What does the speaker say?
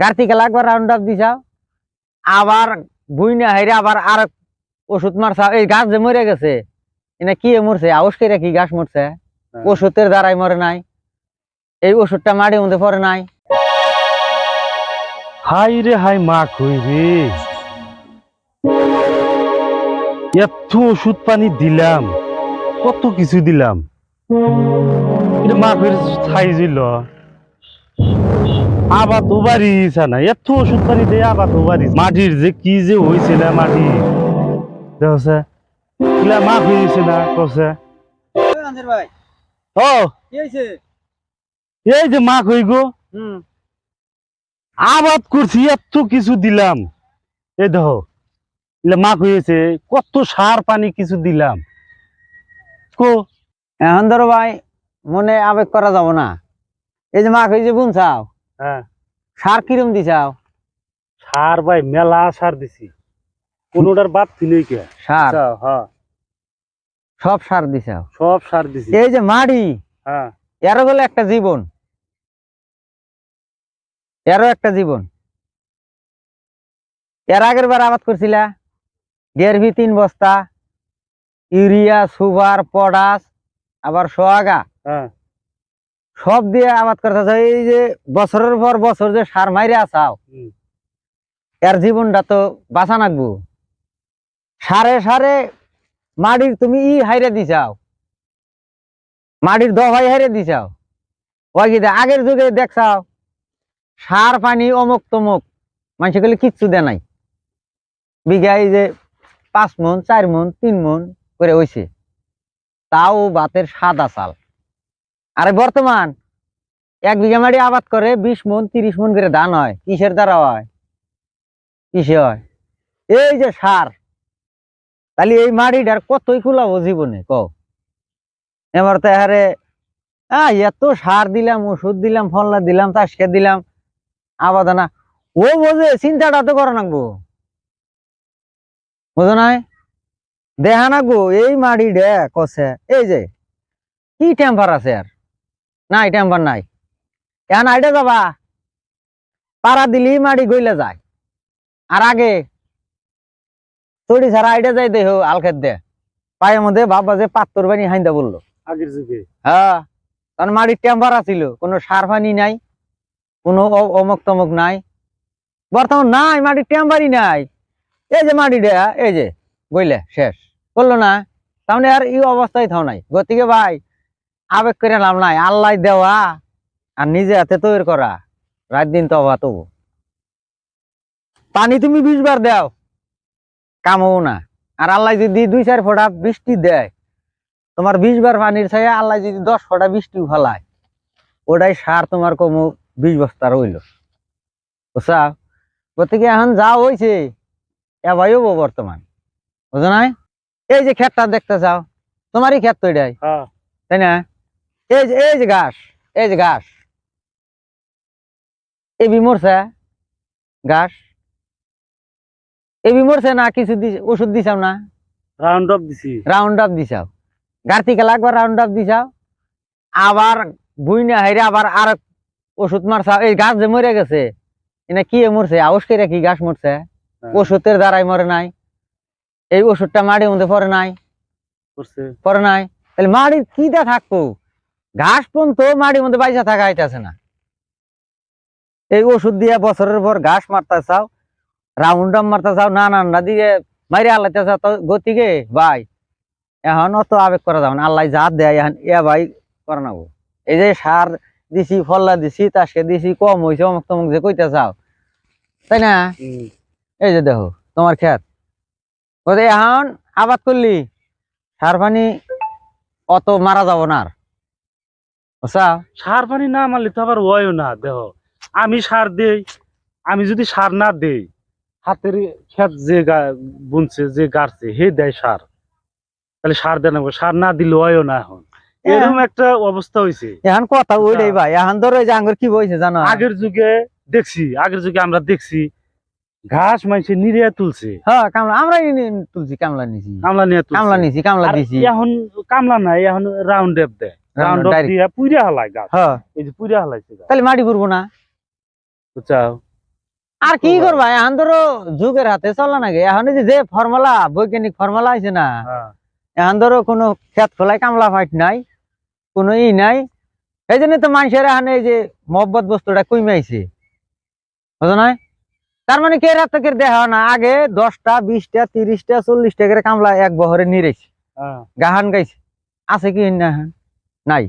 গার থেকে লাগবার round up দিছাও। আবার বুইনা হাইরে আবার আর ওষুধ মারছাও। এই গাছ যে মরে গেছে এনে কি মরছে? আউস করে কি গাছ মরছে? ওষুধের দ্বারাই মরে নাই। এই ওষুধটা মাটির মধ্যে পড়ে নাই। হাই রে হাই মা কই রে? এত ওষুধ পানি দিলাম কত কিছু দিলাম। এটা মা কই ছাই দিল আবার তো বাড়িছ না এত ওষুধ পানি দিয়ে আবার তো মাটির যে কি যে হয়েছিল মাটি দেখছে? কিলা মা হয়েছে না কছে? ও এই যে মা কই গো? আবাদ করছি এত কিছু দিলাম। এই দেখো এলে মা হয়েছে কত সার পানি কিছু দিলাম। কো? এখন ধরো ভাই মনে আবেগ করা যাব না। এই যে মাখ যে বুনছাও? হ্যাঁ। সার কিরম দিছাও সার ভাই মেলা সার দিছি। কোনোটার বাদ ফিনই কে। সার? আচ্ছা, হ্যাঁ। সব সার দিছাও সব সার দিছি। এই যে মাড়ি হ্যাঁ। এরও বলে একটা জীবন। এরও একটা জীবন। এর আগের বার আবাদ করছিলা? ডিআরভি তিন বস্তা ইউরিয়া সুপার পটাশ আবার সোয়াগা। হ্যাঁ। সব দিয়ে আবাদ করতে চাই। এই যে বছরের পর বছর যে সার মাইরে আসাও। এর জীবনটা তো বাঁচা নাকবো। সারে সারে মাটির তুমি ই হাইরে দিছাও মাটির দভাই হাইরে দিছাও ওই কি আগের যুগে দেখছাও সার পানি অমুক তমুক মানুষে গেলে কিচ্ছু দে নাই। বিঘায় যে পাঁচ মন চার মন তিন মন করে হইছে। তাও বাতের সাদা চাল আরে বর্তমান, এক বিঘা মাটি আবাদ করে বিশ মন, তিরিশ মন করে ধান হয়, কিসের দ্বারা হয়? কিসে হয়? এই যে সার, তাহলে এই মাটিটার কতই কুলাবো জীবনে ক এবার তো হারে আহ, এত সার দিলাম, ওষুধ দিলাম, ফলনা দিলাম, তাসকে দিলাম আবাদ না। ও বোঝে, চিন্তাটা তো করা নাকবো বুঝো নাই? দেখা নাকবো এই মাটি ডে কষে এই যে, কি টেম্পার আছে আর? নাই টেম্পার নাই। এখন আইডা যাবা? পাড়া দিলি মাটি গইলে যায়। আর আগে চড়ি ছাড়া আইডা যাই দেহ আলখেত দে। পায়ের মধ্যে বাবা যে পাত্তর বানি হাইন্দা বলল। আগের যুগে। হ্যাঁ কারণ মাটির টেম্পার আছিল কোনো সার পানি নাই কোনো অমুক তমুক নাই। বর্তমান নাই মাটির টেম্পারই নাই। এই যে মাটি দেয়া এই যে বইলে শেষ। করল না তাহলে আর এই অবস্থায় থাও নাই। গতিকে ভাই আবেগ করে লাভ নাই আল্লাহ দেওয়া আর নিজে হাতে তৈরি করা রাত দিন তো অবা তবু। পানি তুমি বিশ বার দাও কামও না। আর আল্লাহ যদি দুই চার ফোঁটা বৃষ্টি দেয় তোমার বিশ বার পানির ছায়া আল্লাহ যদি দশ ফোঁটা বৃষ্টি ফেলায় ওটাই সার তোমার কমু বিশ বস্তা রইল বুঝছা? গতিকে এখন যা হয়েছে এবাই হব বর্তমান। বুঝো নাই? এই যে ক্ষেতটা দেখতে চাও তোমারই ক্ষেত তো এটাই। হ্যাঁ। তাই না? এই যে এই যে ঘাস এই যে ঘাস। এবি মরছে ঘাস। এবি মরছে না কিছু ওষুধ দিছাও না। রাউন্ড অফ দিছি। রাউন্ড আপ দিছাও। গার লাগবার রাউন্ড আপ দিছাও। আবার বুইনা হাইরে আবার আর ওষুধ মারছাও। এই গাছ যে মরে গেছে এনে কি মরছে? আউস করে কি গাছ মরছে? হ্যাঁ, ওষুধের দ্বারাই মরে নাই। এই ওষুধটা মাটির মধ্যে পড়ে নাই। পরে নাই। তাহলে মাটির কিটা থাকব? ঘাস পর্যন্ত মাটির মধ্যে বাইসা থাকা হইতেছে না। এই ওষুধ দিয়ে বছরের পর ঘাস মারতে চাও রাউন্ড মারতে চাও না না দিয়ে মারি আল্লাহতে চাও তো গতিকে ভাই এখন অত আবেগ করা যাবে না। আল্লাহ যা দেয় এখন এ ভাই করে নেব এই যে সার দিছি ফল্লা দিছি তাসকে দিছি কম হয়েছে অমুক তমুক যে কইতে চাও তাই না? এই যে দেখো তোমার খেত এখন আবাদ করলি সার পানি অত মারা যাব না আর। বুঝছা সার পানি না মারলে তো আবার হয়ও না দেহ। আমি সার দেই আমি যদি সার না দেই হাতের ক্ষেত যে বুনছে যে গাড়ছে হে দেয় সার। তাহলে সার দেয় না সার না দিলে হয়ও না এখন। এরকম একটা অবস্থা হয়েছে এখন কথা ওইটাই ভাই এখন ধরো যে আঙ্গুর কি বইছে জানো? আগের যুগে দেখছি আগের যুগে আমরা দেখছি ঘাস মাইছে নিরিয়া তুলছে। হ্যাঁ কামলা আমরাই নি- তুলছি কামলা নিছি। কামলা নিয়ে কামলা নিছি কামলা দিছি। এখন কামলা নাই এখন রাউন্ড দেয়। Round direct। দিয়ে পুইরা হালায় গাছ। হ্যাঁ। এই যে পুইরা হালাইছে গাছ। তাহলে মাটি পুরবো না। বুঝছাও আর কি করবা এখন ধরো যুগের হাতে চলে নাকি এখন যে ফর্মুলা বৈজ্ঞানিক ফর্মুলা আছে না হ্যাঁ। এখন ধরো কোনো খেত খোলায় কামলা ফাইট নাই কোনো ই নাই এই জন্য তো মানুষের এখন এই যে মহব্বত বস্তুটা কইমাইছে বুঝো না তার মানে কে রাত থেকে দেখা না আগে দশটা বিশটা তিরিশটা চল্লিশটা করে কামলা এক বহরে নিরেছে হ্যাঁ। গাহান গাইছে। আছে কি না নাই